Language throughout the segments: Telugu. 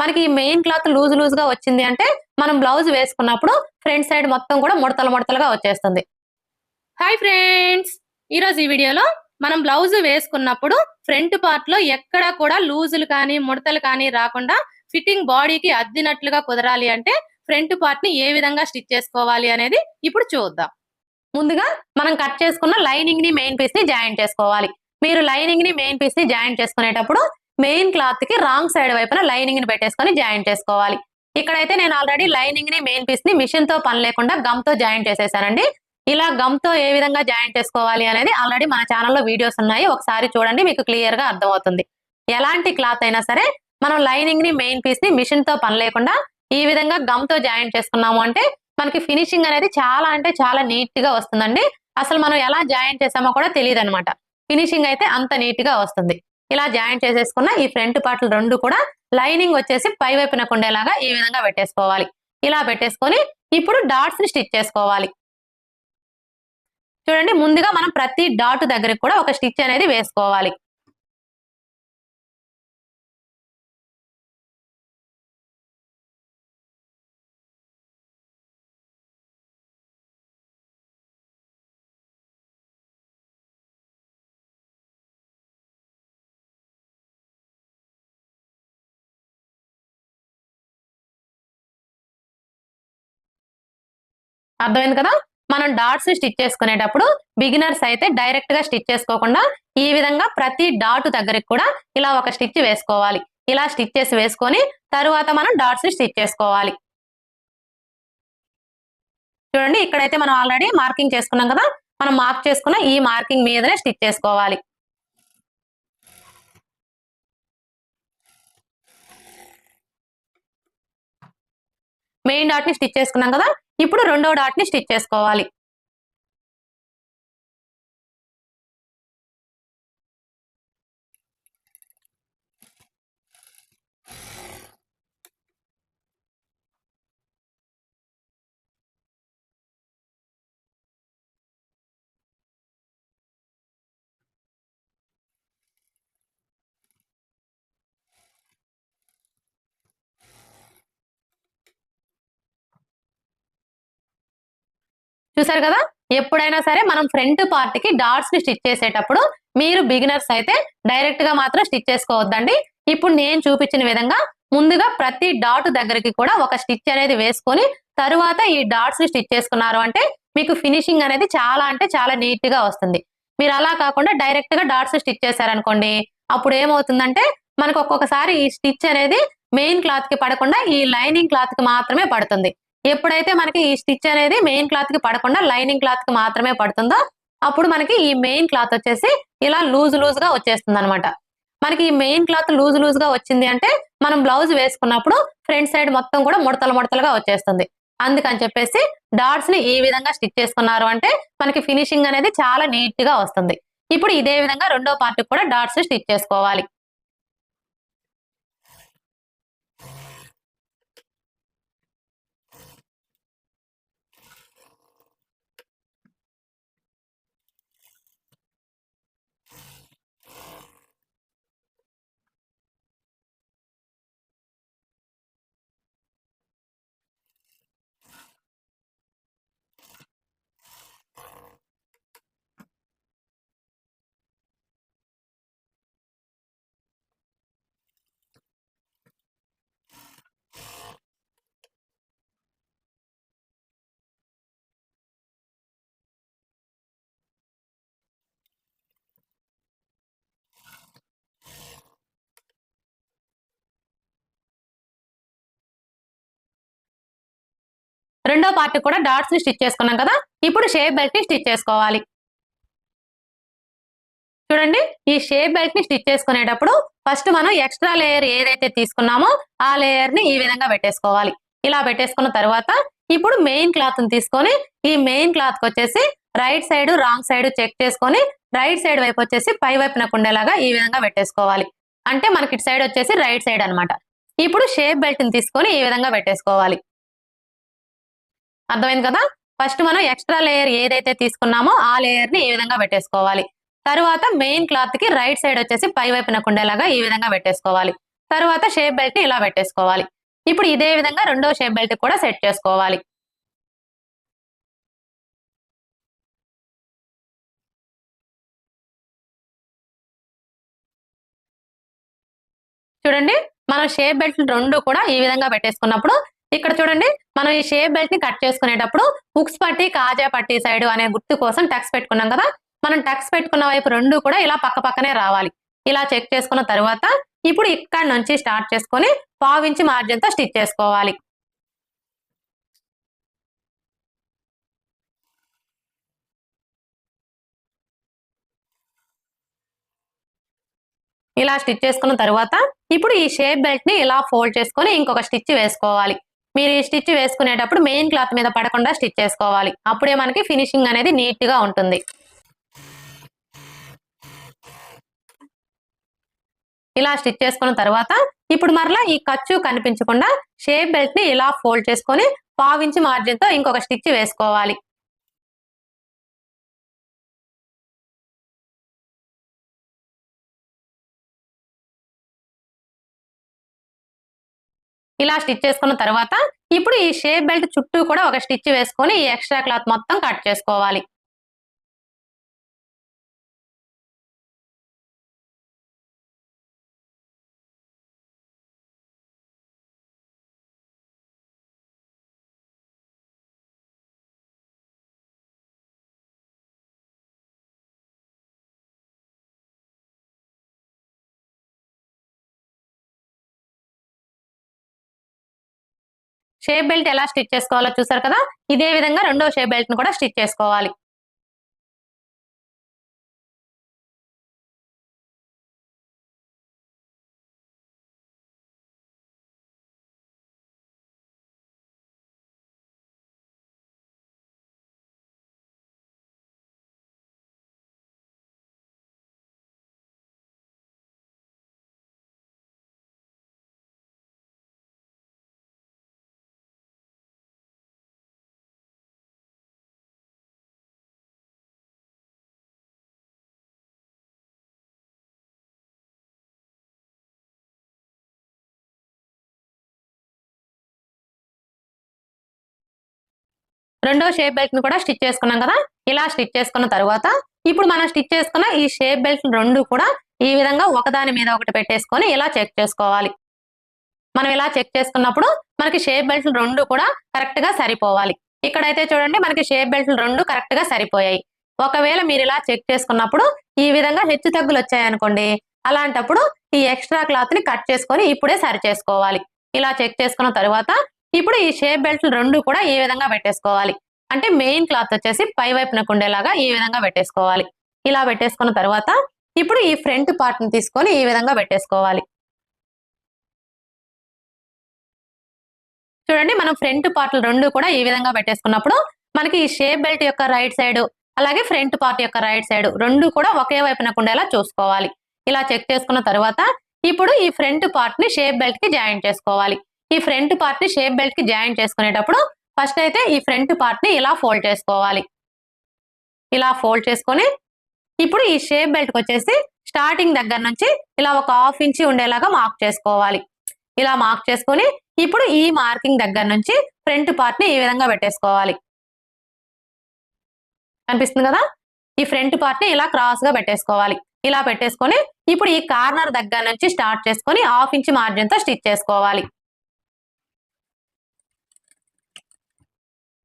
మనకి ఈ మెయిన్ క్లాత్ లూజ్ లూజ్గా వచ్చింది అంటే మనం బ్లౌజ్ వేసుకున్నప్పుడు ఫ్రంట్ సైడ్ మొత్తం కూడా ముడతలు ముడతలుగా వచ్చేస్తుంది. Hi friends! ఈరోజు ఈ వీడియోలో మనం బ్లౌజ్ వేసుకున్నప్పుడు ఫ్రంట్ పార్ట్లో ఎక్కడ కూడా లూజులు కానీ ముడతలు కానీ రాకుండా ఫిట్టింగ్ బాడీకి అద్దినట్లుగా కుదరాలి అంటే ఫ్రంట్ పార్ట్ని ఏ విధంగా స్టిచ్ చేసుకోవాలి అనేది ఇప్పుడు చూద్దాం. ముందుగా మనం కట్ చేసుకున్న లైనింగ్ని మెయిన్ పీస్ని జాయింట్ చేసుకోవాలి. మీరు లైనింగ్ని మెయిన్ పీస్ని జాయింట్ చేసుకునేటప్పుడు మెయిన్ క్లాత్కి రాంగ్ సైడ్ వైపున లైనింగ్ని పెట్టేసుకొని జాయింట్ చేసుకోవాలి. ఇక్కడైతే నేను ఆల్రెడీ లైనింగ్ని మెయిన్ పీస్ని మిషన్తో పని లేకుండా గమ్తో జాయింట్ చేసేసానండి. ఇలా గమ్తో ఏ విధంగా జాయింట్ చేసుకోవాలి అనేది ఆల్రెడీ మన ఛానల్లో వీడియోస్ ఉన్నాయి. ఒకసారి చూడండి మీకు క్లియర్గా అర్థమవుతుంది. ఎలాంటి క్లాత్ అయినా సరే మనం లైనింగ్ని మెయిన్ పీస్ని మిషన్తో పని లేకుండా ఈ విధంగా గమ్తో జాయింట్ చేసుకున్నాము అంటే మనకి ఫినిషింగ్ అనేది చాలా అంటే చాలా నీట్గా వస్తుందండి. అసలు మనం ఎలా జాయింట్ చేసామో కూడా తెలియదు అనమాట ఫినిషింగ్ అయితే అంత నీట్గా వస్తుంది. ఇలా జాయింట్ చేసేసుకున్న ఈ ఫ్రంట్ పార్ట్లు రెండు కూడా లైనింగ్ వచ్చేసి పై వైపున ఉండేలాగా ఈ విధంగా పెట్టేసుకోవాలి. ఇలా పెట్టేసుకొని ఇప్పుడు డాట్స్ని స్టిచ్ చేసుకోవాలి. చూడండి ముందుగా మనం ప్రతి డాట్ దగ్గరికి కూడా ఒక స్టిచ్ అనేది వేసుకోవాలి. అర్థమైంది కదా? మనం డాట్స్ స్టిచ్ చేసుకునేటప్పుడు బిగినర్స్ అయితే డైరెక్ట్గా స్టిచ్ చేసుకోకుండా ఈ విధంగా ప్రతి డాట్ దగ్గరికి కూడా ఇలా ఒక స్టిచ్ వేసుకోవాలి. ఇలా స్టిచ్ చేసి వేసుకొని తరువాత మనం డాట్స్ స్టిచ్ చేసుకోవాలి. చూడండి ఇక్కడైతే మనం ఆల్రెడీ మార్కింగ్ చేసుకున్నాం కదా? మనం మార్క్ చేసుకున్న ఈ మార్కింగ్ మీదనే స్టిచ్ చేసుకోవాలి. మెయిన్ డాట్ని స్టిచ్ చేసుకున్నాం కదా? ఇప్పుడు రెండో డాట్ని స్టిచ్ చేసుకోవాలి. చూసారు కదా? ఎప్పుడైనా సరే మనం ఫ్రంట్ పార్ట్కి డాట్స్ని స్టిచ్ చేసేటప్పుడు మీరు బిగినర్స్ అయితే డైరెక్ట్గా మాత్రం స్టిచ్ చేసుకోవద్దండి. ఇప్పుడు నేను చూపించిన విధంగా ముందుగా ప్రతి డాట్ దగ్గరికి కూడా ఒక స్టిచ్ అనేది వేసుకొని తరువాత ఈ డాట్స్ని స్టిచ్ చేసుకున్నారు అంటే మీకు ఫినిషింగ్ అనేది చాలా అంటే చాలా నీట్గా వస్తుంది. మీరు అలా కాకుండా డైరెక్ట్గా డాట్స్ స్టిచ్ చేశారనుకోండి అప్పుడు ఏమవుతుందంటే మనకు ఒక్కొక్కసారి ఈ స్టిచ్ అనేది మెయిన్ క్లాత్కి పడకుండా ఈ లైనింగ్ క్లాత్కి మాత్రమే పడుతుంది. ఎప్పుడైతే మనకి ఈ స్టిచ్ అనేది మెయిన్ క్లాత్కి పడకుండా లైనింగ్ క్లాత్కి మాత్రమే పడుతుందో అప్పుడు మనకి ఈ మెయిన్ క్లాత్ వచ్చేసి ఇలా లూజ్ లూజ్గా వచ్చేస్తుంది అనమాట మనకి ఈ మెయిన్ క్లాత్ లూజ్ లూజ్గా వచ్చింది అంటే మనం బ్లౌజ్ వేసుకున్నప్పుడు ఫ్రంట్ సైడ్ మొత్తం కూడా ముడతలు ముడతలుగా వచ్చేస్తుంది. అందుకని చెప్పేసి డాట్స్ని ఈ విధంగా స్టిచ్ చేసుకున్నారు అంటే మనకి ఫినిషింగ్ అనేది చాలా నీట్గా వస్తుంది. ఇప్పుడు ఇదే విధంగా రెండో పార్ట్ కూడా డాట్స్ స్టిచ్ చేసుకోవాలి. రెండో పార్ట్ కూడా డాట్స్ని స్టిచ్ చేసుకున్నాం కదా? ఇప్పుడు షేప్ బెల్ట్ని స్టిచ్ చేసుకోవాలి. చూడండి ఈ షేప్ బెల్ట్ని స్టిచ్ చేసుకునేటప్పుడు ఫస్ట్ మనం ఎక్స్ట్రా లేయర్ ఏదైతే తీసుకున్నామో ఆ లేయర్ని ఈ విధంగా పెట్టేసుకోవాలి. ఇలా పెట్టేసుకున్న తర్వాత ఇప్పుడు మెయిన్ క్లాత్ని తీసుకొని ఈ మెయిన్ క్లాత్కి వచ్చేసి right side wrong side check చేసుకొని రైట్ సైడ్ వైపు వచ్చేసి పై వైపున ఉండేలాగా ఈ విధంగా పెట్టేసుకోవాలి. అంటే మనకి ఇటు సైడ్ వచ్చేసి రైట్ సైడ్ అన్నమాట. ఇప్పుడు షేప్ బెల్ట్ని తీసుకొని ఈ విధంగా పెట్టేసుకోవాలి. అర్థమైంది కదా? ఫస్ట్ మనం ఎక్స్ట్రా లేయర్ ఏదైతే తీసుకున్నామో ఆ లేయర్ని ఈ విధంగా పెట్టేసుకోవాలి. తరువాత మెయిన్ క్లాత్కి రైట్ సైడ్ వచ్చేసి పై వైపున ఉండేలాగా ఈ విధంగా పెట్టేసుకోవాలి. తర్వాత షేప్ బెల్ట్ని ఇలా పెట్టేసుకోవాలి. ఇప్పుడు ఇదే విధంగా రెండో షేప్ బెల్ట్ కూడా సెట్ చేసుకోవాలి. చూడండి మనం షేప్ బెల్ట్ రెండు కూడా ఈ విధంగా పెట్టేసుకున్నప్పుడు ఇక్కడ చూడండి మనం ఈ షేప్ బెల్ట్ని కట్ చేసుకునేటప్పుడు హుక్స్ పట్టి కాజా పట్టి సైడ్ అనే గుర్తు కోసం టక్స్ పెట్టుకున్నాం కదా? మనం టక్స్ పెట్టుకున్న వైపు రెండు కూడా ఇలా పక్క పక్కనే రావాలి. ఇలా చెక్ చేసుకున్న తర్వాత ఇప్పుడు ఇక్కడ నుంచి స్టార్ట్ చేసుకొని పావించి మార్జిన్తో స్టిచ్ చేసుకోవాలి. ఇలా స్టిచ్ చేసుకున్న తర్వాత ఇప్పుడు ఈ షేప్ బెల్ట్ని ఇలా ఫోల్డ్ చేసుకొని ఇంకొక స్టిచ్ వేసుకోవాలి. మీరు ఈ స్టిచ్ వేసుకునేటప్పుడు మెయిన్ క్లాత్ మీద పడకుండా స్టిచ్ చేసుకోవాలి. అప్పుడే మనకి ఫినిషింగ్ అనేది నీట్గా ఉంటుంది. ఇలా స్టిచ్ చేసుకున్న తర్వాత ఇప్పుడు మరలా ఈ ఖర్చు కనిపించకుండా షేప్ బెల్ట్ని ఇలా ఫోల్డ్ చేసుకొని పావించి మార్జిన్తో ఇంకొక స్టిచ్ వేసుకోవాలి. ఇలా స్టిచ్ చేసుకున్న తర్వాత ఇప్పుడు ఈ షేప్ బెల్ట్ చుట్టూ కూడా ఒక స్టిచ్ వేసుకొని ఈ ఎక్స్ట్రా క్లాత్ మొత్తం కట్ చేసుకోవాలి. షేప్ బెల్ట్ ఎలా స్టిచ్ చేసుకోవాలో చూసారు కదా? ఇదే విధంగా రెండో షేప్ బెల్ట్ని కూడా స్టిచ్ చేసుకోవాలి. రెండో షేప్ బెల్ట్ని కూడా స్టిచ్ చేసుకున్నాం కదా? ఇలా స్టిచ్ చేసుకున్న తర్వాత ఇప్పుడు మనం స్టిచ్ చేసుకున్న ఈ షేప్ బెల్ట్ రెండు కూడా ఈ విధంగా ఒకదాని మీద ఒకటి పెట్టేసుకొని ఇలా చెక్ చేసుకోవాలి. మనం ఇలా చెక్ చేసుకున్నప్పుడు మనకి షేప్ బెల్ట్ రెండు కూడా కరెక్ట్గా సరిపోవాలి. ఇక్కడైతే చూడండి మనకి షేప్ బెల్ట్ రెండు కరెక్ట్గా సరిపోయాయి. ఒకవేళ మీరు ఇలా చెక్ చేసుకున్నప్పుడు ఈ విధంగా హెచ్చు తగ్గులు వచ్చాయనుకోండి అలాంటప్పుడు ఈ ఎక్స్ట్రా క్లాత్ని కట్ చేసుకొని ఇప్పుడే సరి చేసుకోవాలి ఇలా చెక్ చేసుకున్న తర్వాత ఇప్పుడు ఈ షేప్ బెల్ట్ రెండు కూడా ఈ విధంగా పెట్టేసుకోవాలి. అంటే మెయిన్ క్లాత్ వచ్చేసి పై వైపునకు ఉండేలాగా ఈ విధంగా పెట్టేసుకోవాలి. ఇలా పెట్టేసుకున్న తర్వాత ఇప్పుడు ఈ ఫ్రంట్ పార్ట్ని తీసుకొని ఈ విధంగా పెట్టేసుకోవాలి. చూడండి మనం ఫ్రంట్ పార్ట్లు రెండు కూడా ఈ విధంగా పెట్టేసుకున్నప్పుడు మనకి ఈ షేప్ బెల్ట్ యొక్క రైట్ సైడ్ అలాగే ఫ్రంట్ పార్ట్ యొక్క రైట్ సైడ్ రెండు కూడా ఒకే వైపునకు ఉండేలా చూసుకోవాలి. ఇలా చెక్ చేసుకున్న తర్వాత ఇప్పుడు ఈ ఫ్రంట్ పార్ట్ని షేప్ బెల్ట్కి జాయిన్ చేసుకోవాలి. ఈ ఫ్రంట్ పార్ట్ని షేప్ బెల్ట్కి జాయిన్ చేసుకునేటప్పుడు ఫస్ట్ అయితే ఈ ఫ్రంట్ పార్ట్ని ఇలా ఫోల్డ్ చేసుకోవాలి. ఇలా ఫోల్డ్ చేసుకొని ఇప్పుడు ఈ షేప్ బెల్ట్ వచ్చేసి స్టార్టింగ్ దగ్గర నుంచి ఇలా ఒక హాఫ్ ఇంచి ఉండేలాగా మార్క్ చేసుకోవాలి. ఇలా మార్క్ చేసుకొని ఇప్పుడు ఈ మార్కింగ్ దగ్గర నుంచి ఫ్రంట్ పార్ట్ని ఈ విధంగా పెట్టేసుకోవాలి. కనిపిస్తుంది కదా? ఈ ఫ్రంట్ పార్ట్ని ఇలా క్రాస్గా పెట్టేసుకోవాలి. ఇలా పెట్టేసుకొని ఇప్పుడు ఈ కార్నర్ దగ్గర నుంచి స్టార్ట్ చేసుకొని హాఫ్ ఇంచ్ మార్జిన్తో స్టిచ్ చేసుకోవాలి.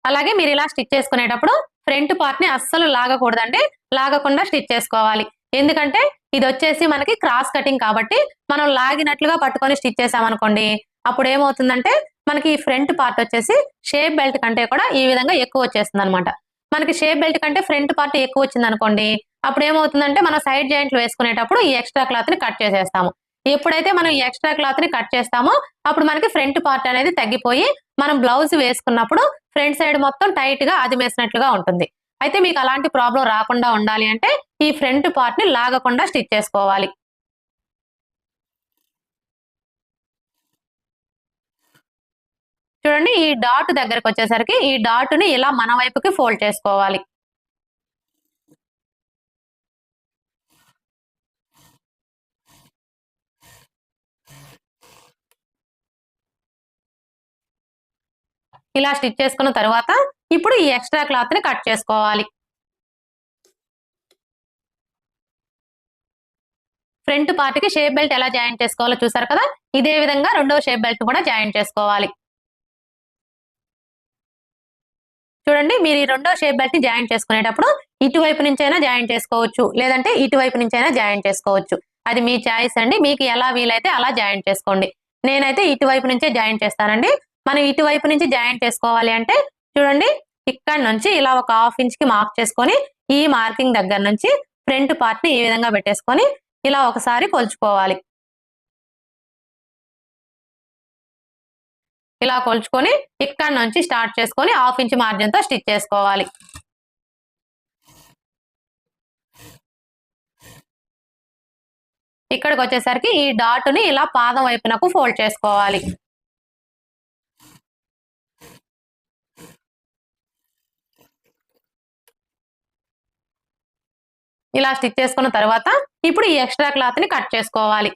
అలాగే మీరు ఇలా స్టిచ్ చేసుకునేటప్పుడు ఫ్రంట్ పార్ట్ని అస్సలు లాగకూడదండి. లాగకుండా స్టిచ్ చేసుకోవాలి. ఎందుకంటే ఇది వచ్చేసి మనకి క్రాస్ కటింగ్ కాబట్టి మనం లాగినట్లుగా పట్టుకొని స్టిచ్ చేసామనుకోండి అప్పుడు ఏమవుతుందంటే మనకి ఈ ఫ్రంట్ పార్ట్ వచ్చేసి షేప్ బెల్ట్ కంటే కూడా ఈ విధంగా ఎక్కువ వచ్చేస్తుంది అనమాట మనకి షేప్ బెల్ట్ కంటే ఫ్రంట్ పార్ట్ ఎక్కువ వచ్చింది అనుకోండి అప్పుడు ఏమవుతుందంటే మనం సైడ్ జాయింట్లు వేసుకునేటప్పుడు ఈ ఎక్స్ట్రా క్లాత్ని కట్ చేసేస్తాము. ఎప్పుడైతే మనం ఈ ఎక్స్ట్రా క్లాత్ని కట్ చేస్తామో అప్పుడు మనకి ఫ్రంట్ పార్ట్ అనేది తగ్గిపోయి మనం బ్లౌజ్ వేసుకున్నప్పుడు ఫ్రంట్ సైడ్ మొత్తం టైట్గా అదిమేసినట్లుగా ఉంటుంది. అయితే మీకు అలాంటి ప్రాబ్లం రాకుండా ఉండాలి అంటే ఈ ఫ్రంట్ పార్ట్ని లాగకుండా స్టిచ్ చేసుకోవాలి. చూడండి ఈ డాట్ దగ్గరకు వచ్చేసరికి ఈ డాట్ని ఇలా మన వైపుకి ఫోల్డ్ చేసుకోవాలి. ఇలా స్టిచ్ చేసుకున్న తర్వాత ఇప్పుడు ఈ ఎక్స్ట్రా క్లాత్ని కట్ చేసుకోవాలి. ఫ్రంట్ పార్ట్కి షేప్ బెల్ట్ ఎలా జాయిన్ చేసుకోవాలో చూసారు కదా? ఇదే విధంగా రెండవ షేప్ బెల్ట్ కూడా జాయిన్ చేసుకోవాలి. చూడండి మీరు ఈ రెండో షేప్ బెల్ట్ని జాయిన్ చేసుకునేటప్పుడు ఇటువైపు నుంచైనా జాయింట్ చేసుకోవచ్చు లేదంటే ఇటువైపు నుంచైనా జాయింట్ చేసుకోవచ్చు. అది మీ చాయిస్ అండి. మీకు ఎలా వీలైతే అలా జాయిన్ చేసుకోండి. నేనైతే ఇటువైపు నుంచే జాయిన్ చేస్తానండి. మనం ఇటువైపు నుంచి జాయిన్ చేసుకోవాలి అంటే చూడండి ఇక్కడ నుంచి ఇలా ఒక హాఫ్ ఇంచ్కి మార్క్ చేసుకొని ఈ మార్కింగ్ దగ్గర నుంచి ఫ్రంట్ పార్ట్ని ఈ విధంగా పెట్టేసుకొని ఇలా ఒకసారి కొలుచుకోవాలి. ఇలా కొలుచుకొని ఇక్కడ నుంచి స్టార్ట్ చేసుకొని హాఫ్ ఇంచ్ మార్జిన్తో స్టిచ్ చేసుకోవాలి. ఇక్కడికి వచ్చేసరికి ఈ డాట్ని ఇలా పాదం వైపునకు ఫోల్డ్ చేసుకోవాలి. ఇలా స్టిచ్ చేసుకున్న తర్వాత ఇప్పుడు ఈ ఎక్స్ట్రా క్లాత్ని కట్ చేసుకోవాలి.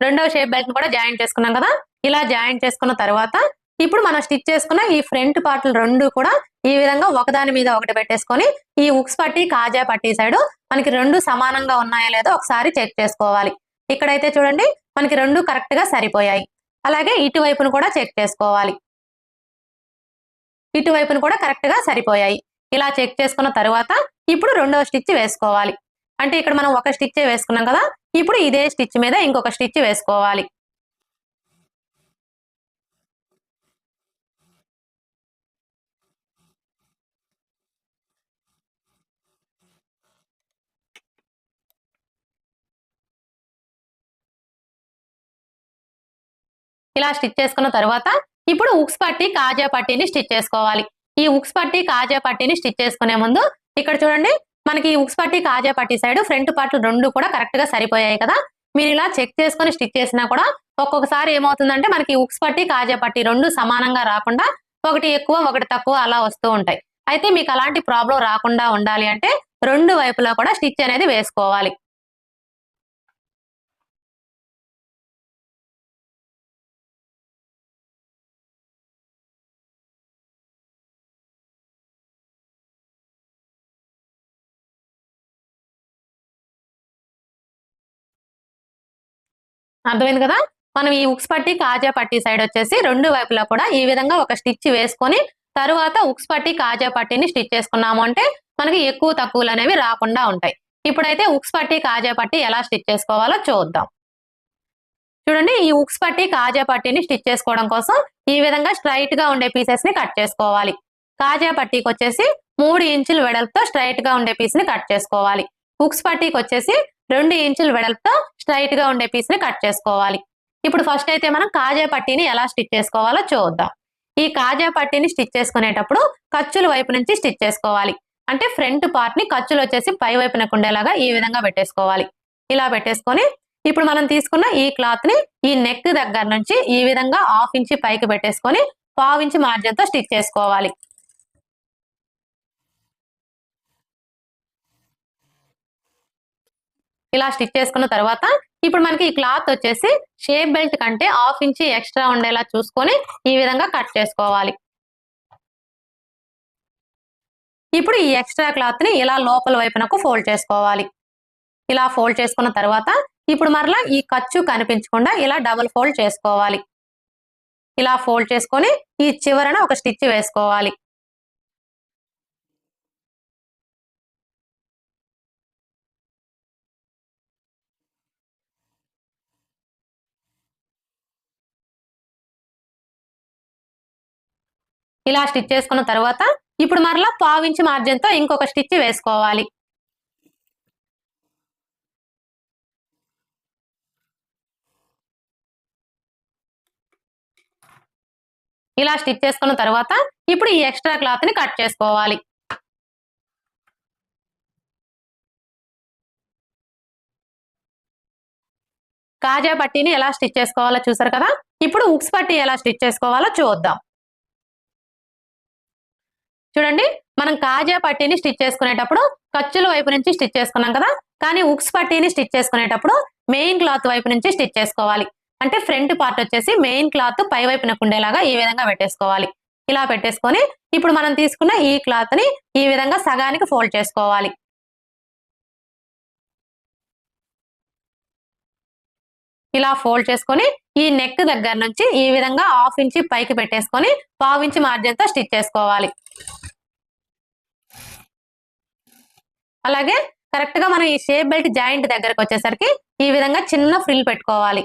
రెండవ షేప్ బెల్ట్ కూడా జాయిన్ చేసుకున్నాం కదా? ఇలా జాయిన్ చేసుకున్న తర్వాత ఇప్పుడు మనం స్టిచ్ చేసుకున్న ఈ ఫ్రంట్ పార్ట్లు రెండు కూడా ఈ విధంగా ఒకదాని మీద ఒకటి పెట్టేసుకొని ఈ ఉక్స్ పట్టి కాజా పట్టి సైడ్ మనకి రెండు సమానంగా ఉన్నాయో లేదో ఒకసారి చెక్ చేసుకోవాలి. ఇక్కడైతే చూడండి మనకి రెండు కరెక్ట్గా సరిపోయాయి. అలాగే ఇటువైపును కూడా చెక్ చేసుకోవాలి. ఇటువైపును కూడా కరెక్ట్గా సరిపోయాయి. ఇలా చెక్ చేసుకున్న తర్వాత ఇప్పుడు రెండవ స్టిచ్ వేసుకోవాలి. అంటే ఇక్కడ మనం ఒక స్టిచ్ వేసుకున్నాం కదా ఇప్పుడు ఇదే స్టిచ్ మీద ఇంకొక స్టిచ్ వేసుకోవాలి. ఇలా స్టిచ్ చేసుకున్న తర్వాత ఇప్పుడు ఉక్స్ పట్టి కాజా పట్టీని స్టిచ్ చేసుకోవాలి. ఈ ఉక్స్ పట్టి కాజా పట్టీని స్టిచ్ చేసుకునే ముందు ఇక్కడ చూడండి మనకి ఈ ఉక్స్ పట్టి కాజా పట్టి సైడ్ ఫ్రంట్ పార్ట్లు రెండు కూడా కరెక్ట్గా సరిపోయాయి కదా. మీరు ఇలా చెక్ చేసుకొని స్టిచ్ చేసినా కూడా ఒక్కొక్కసారి ఏమవుతుందంటే మనకి ఉక్స్ పట్టి కాజా పట్టి రెండు సమానంగా రాకుండా ఒకటి ఎక్కువ ఒకటి తక్కువ అలా వస్తూ ఉంటాయి. అయితే మీకు అలాంటి ప్రాబ్లం రాకుండా ఉండాలి అంటే రెండు వైపులా కూడా స్టిచ్ అనేది వేసుకోవాలి. అర్థమైంది కదా? మనం ఈ ఉక్స్ పట్టి కాజా పట్టి సైడ్ వచ్చేసి రెండు వైపులా కూడా ఈ విధంగా ఒక స్టిచ్ వేసుకొని తరువాత ఉక్స్ పట్టి కాజా పట్టిని స్టిచ్ చేసుకున్నాము అంటే మనకి ఎక్కువ తక్కువలు అనేవి రాకుండా ఉంటాయి. ఇప్పుడైతే ఉక్స్ పట్టి కాజా పట్టి ఎలా స్టిచ్ చేసుకోవాలో చూద్దాం. చూడండి ఈ ఉక్స్ పట్టి కాజా పట్టిని స్టిచ్ చేసుకోవడం కోసం ఈ విధంగా స్ట్రైట్గా ఉండే పీసెస్ని కట్ చేసుకోవాలి. కాజా పట్టీకి వచ్చేసి మూడు ఇంచుల వెడల్పుతో స్ట్రైట్గా ఉండే పీస్ని కట్ చేసుకోవాలి. ఉక్స్ పట్టీకి వచ్చేసి రెండు ఇంచుల వెడల్పుతో స్ట్రైట్గా ఉండే పీస్ని కట్ చేసుకోవాలి. ఇప్పుడు ఫస్ట్ అయితే మనం కాజా పట్టీని ఎలా స్టిచ్ చేసుకోవాలో చూద్దాం. ఈ కాజా పట్టీని స్టిచ్ చేసుకునేటప్పుడు ఖర్చుల వైపు నుంచి స్టిచ్ చేసుకోవాలి. అంటే ఫ్రంట్ పార్ట్ని ఖర్చులు వచ్చేసి పై వైపునకు ఉండేలాగా ఈ విధంగా పెట్టేసుకోవాలి. ఇలా పెట్టేసుకొని ఇప్పుడు మనం తీసుకున్న ఈ క్లాత్ని ఈ నెక్ దగ్గర నుంచి ఈ విధంగా హాఫ్ ఇంచి పైకి పెట్టేసుకొని పావు ఇంచి మార్జిన్తో స్టిచ్ చేసుకోవాలి. ఇలా స్టిచ్ చేసుకున్న తర్వాత ఇప్పుడు మనకి ఈ క్లాత్ వచ్చేసి షేప్ బెల్ట్ కంటే హాఫ్ ఇంచి ఎక్స్ట్రా ఉండేలా చూసుకొని ఈ విధంగా కట్ చేసుకోవాలి. ఇప్పుడు ఈ ఎక్స్ట్రా క్లాత్ని ఇలా లోపల వైపునకు ఫోల్డ్ చేసుకోవాలి. ఇలా ఫోల్డ్ చేసుకున్న తర్వాత ఇప్పుడు మరలా ఈ ఖర్చు కనిపించకుండా ఇలా డబుల్ ఫోల్డ్ చేసుకోవాలి. ఇలా ఫోల్డ్ చేసుకొని ఈ చివరన ఒక స్టిచ్ వేసుకోవాలి. ఇలా స్టిచ్ చేసుకున్న తర్వాత ఇప్పుడు మరలా పావించి మార్జిన్తో ఇంకొక స్టిచ్ వేసుకోవాలి. ఇలా స్టిచ్ చేసుకున్న తర్వాత ఇప్పుడు ఈ ఎక్స్ట్రా క్లాత్ని కట్ చేసుకోవాలి. కాజా పట్టీని ఎలా స్టిచ్ చేసుకోవాలో చూసారు కదా? ఇప్పుడు ఉక్స్ పట్టీ ఎలా స్టిచ్ చేసుకోవాలో చూద్దాం. చూడండి మనం కాజా పట్టీని స్టిచ్ చేసుకునేటప్పుడు ఖర్చుల వైపు నుంచి స్టిచ్ చేసుకున్నాం కదా? కానీ ఉక్స్ పట్టీని స్టిచ్ చేసుకునేటప్పుడు మెయిన్ క్లాత్ వైపు నుంచి స్టిచ్ చేసుకోవాలి. అంటే ఫ్రంట్ పార్ట్ వచ్చేసి మెయిన్ క్లాత్ పై వైపున ఉండేలాగా ఈ విధంగా పెట్టేసుకోవాలి. ఇలా పెట్టేసుకొని ఇప్పుడు మనం తీసుకున్న ఈ క్లాత్ని ఈ విధంగా సగానికి ఫోల్డ్ చేసుకోవాలి. ఇలా ఫోల్డ్ చేసుకొని ఈ నెక్ దగ్గర నుంచి ఈ విధంగా హాఫ్ ఇంచి పైకి పెట్టేసుకొని పావు ఇంచి మార్జిన్తో స్టిచ్ చేసుకోవాలి. అలాగే కరెక్ట్గా మనం ఈ షేప్ బెల్ట్ జాయింట్ దగ్గరకు వచ్చేసరికి ఈ విధంగా చిన్న ఫ్రిల్ పెట్టుకోవాలి.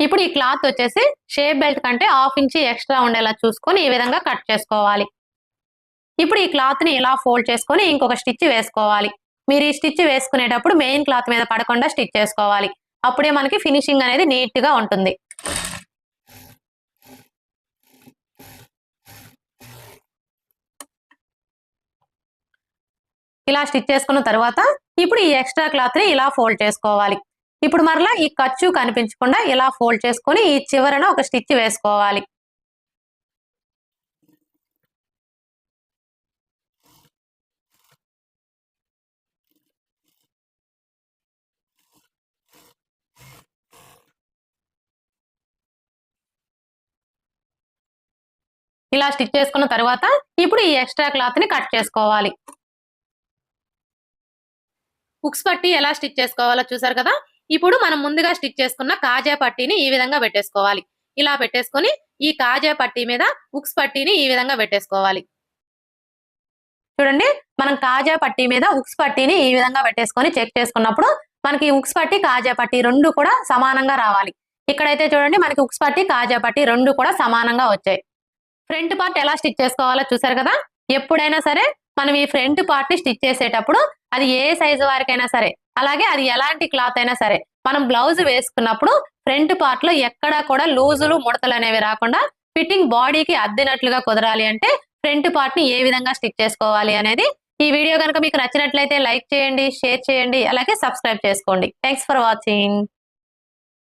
ఇప్పుడు ఈ క్లాత్ వచ్చేసి షేప్ బెల్ట్ కంటే హాఫ్ ఇంచి ఎక్స్ట్రా ఉండేలా చూసుకొని ఈ విధంగా కట్ చేసుకోవాలి. ఇప్పుడు ఈ క్లాత్ని ఇలా ఫోల్డ్ చేసుకొని ఇంకొక స్టిచ్ వేసుకోవాలి. మీరు ఈ స్టిచ్ వేసుకునేటప్పుడు మెయిన్ క్లాత్ మీద పడకుండా స్టిచ్ చేసుకోవాలి. అప్పుడే మనకి ఫినిషింగ్ అనేది నీట్గా ఉంటుంది. ఇలా స్టిచ్ చేసుకున్న తర్వాత ఇప్పుడు ఈ ఎక్స్ట్రా క్లాత్ని ఇలా ఫోల్డ్ చేసుకోవాలి. ఇప్పుడు మరలా ఈ ఖర్చు కనిపించకుండా ఇలా ఫోల్డ్ చేసుకొని ఈ చివరన ఒక స్టిచ్ వేసుకోవాలి. ఇలా స్టిచ్ చేసుకున్న తర్వాత ఇప్పుడు ఈ ఎక్స్ట్రా క్లాత్ని కట్ చేసుకోవాలి. హుక్స్ పట్టి ఎలా స్టిచ్ చేసుకోవాలో చూసారు కదా? ఇప్పుడు మనం ముందుగా స్టిచ్ చేసుకున్న కాజా పట్టీని ఈ విధంగా పెట్టేసుకోవాలి. ఇలా పెట్టేసుకొని ఈ కాజా పట్టీ మీద హుక్స్ పట్టీని ఈ విధంగా పెట్టేసుకోవాలి. చూడండి మనం కాజా పట్టీ మీద ఉక్స్ పట్టీని ఈ విధంగా పెట్టేసుకొని చెక్ చేసుకున్నప్పుడు మనకి ఉక్స్ పట్టి కాజా పట్టి రెండు కూడా సమానంగా రావాలి. ఇక్కడైతే చూడండి మనకి ఉక్స్ పట్టి కాజా పట్టి రెండు కూడా సమానంగా వచ్చాయి. ఫ్రంట్ పార్ట్ ఎలా స్టిచ్ చేసుకోవాలో చూసారు కదా? ఎప్పుడైనా సరే మనం ఈ ఫ్రంట్ పార్ట్ని స్టిచ్ చేసేటప్పుడు అది ఏ సైజు వారికైనా సరే అలాగే అది ఎలాంటి క్లాత్ అయినా సరే మనం బ్లౌజ్ వేసుకున్నప్పుడు ఫ్రంట్ పార్ట్లో ఎక్కడా కూడా లూజులు ముడతలు అనేవి రాకుండా ఫిట్టింగ్ బాడీకి అద్దినట్లుగా కుదరాలి అంటే ఫ్రంట్ పార్ట్ని ఏ విధంగా స్టిచ్ చేసుకోవాలి అనేది ఈ వీడియో కనుక మీకు నచ్చినట్లయితే లైక్ చేయండి షేర్ చేయండి అలాగే సబ్స్క్రైబ్ చేసుకోండి. Thanks for watching.